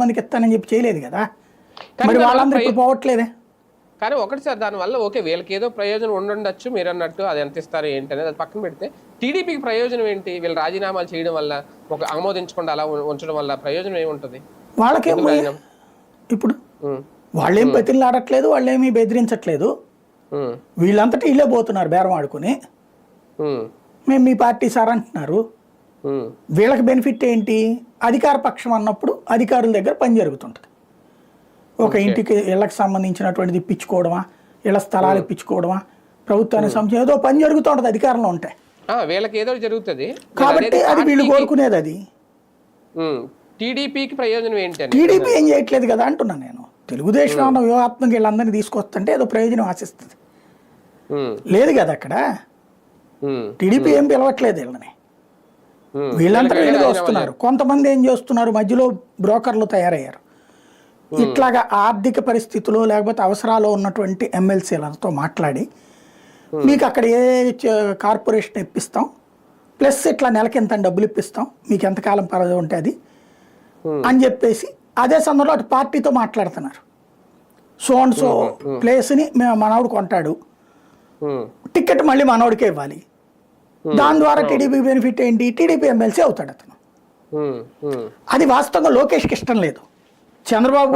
మందికి ఇస్తానని చెప్పి చేయలేదు కదా. మరి వాళ్ళందరూ ఇప్పుడు పోవట్లేదే. కానీ ఒకటి సార్ దానివల్ల ఓకే వీళ్ళకి ఏదో ప్రయోజనం ఉండుండొచ్చు మీరు అన్నట్టు అది ఎంత ఇస్తారు ఏంటి అనేది అది పక్కన పెడితే టీడీపీకి ప్రయోజనం ఏంటి? వీళ్ళు రాజీనామాలు చేయడం వల్ల ఒక ఆమోదించకుండా అలా ఉంచడం వల్ల ప్రయోజనం ఏముంటుంది? వాళ్ళకేం? ఇప్పుడు వాళ్ళేం బతిలాడట్లేదు వాళ్ళేమీ బెదిరించట్లేదు. వీళ్ళంతటా ఇల్లే పోతున్నారు బేరం ఆడుకుని. మేము మీ పార్టీ సార్ అంటున్నారు. వీళ్ళకి బెనిఫిట్ ఏంటి? అధికార పక్షం అన్నప్పుడు అధికారుల దగ్గర పని జరుగుతుంటుంది. ఒక ఇంటికి ఇళ్ళకి సంబంధించినటువంటిది ఇప్పించుకోవడమా? ఇళ్ళ స్థలాలు ఇప్పించుకోవడమా? ప్రభుత్వానికి సంబంధించి ఏదో పని జరుగుతూ ఉంటుంది అధికారంలో ఉంటాయి ఆ, వీళ్ళకి ఏదో జరుగుతుంది. కాబట్టి అది వీళ్ళు కోరుకునేది అది. టీడీపీకి ప్రయోజనం ఏంటి టీడీపీ ఏం చేయట్లేదు కదా అంటున్నాను నేను. తెలుగుదేశం ఉన్న వ్యూహాత్మక వీళ్ళందరినీ తీసుకొస్తుంటే ఏదో ప్రయోజనం ఆశిస్తుంది. లేదు కదా అక్కడ. టీడీపీ ఏం పిలవట్లేదు వీళ్ళని. వీళ్ళంతా వీళ్ళుగా వస్తున్నారు. కొంతమంది ఏం చేస్తున్నారు? మధ్యలో బ్రోకర్లు తయారయ్యారు. ఇట్లాగా ఆర్థిక పరిస్థితులు లేకపోతే అవసరాలు ఉన్నటువంటి ఎమ్మెల్సీలతో మాట్లాడి మీకు అక్కడ ఏ కార్పొరేషన్ ఇప్పిస్తాం? ప్లస్ ఇట్లా నెలకి ఎంత డబ్బులు ఇప్పిస్తాం? మీకు ఎంతకాలం పరద ఉంటే అది. అని చెప్పేసి అదే సందర్భంలో అటు పార్టీతో మాట్లాడుతున్నారు. సో అండ్ సో ప్లేస్ని మేము మనవడు కొంటాడు. టికెట్ మళ్ళీ మనోడికే ఇవ్వాలి. దాని ద్వారా టీడీపీ బెనిఫిట్ ఏంటి? టీడీపీ ఎమ్మెల్సీ అవుతాడు అతను. ఉమ్. అది వాస్తవంగా లోకేష్కి ఇష్టం లేదు. చంద్రబాబు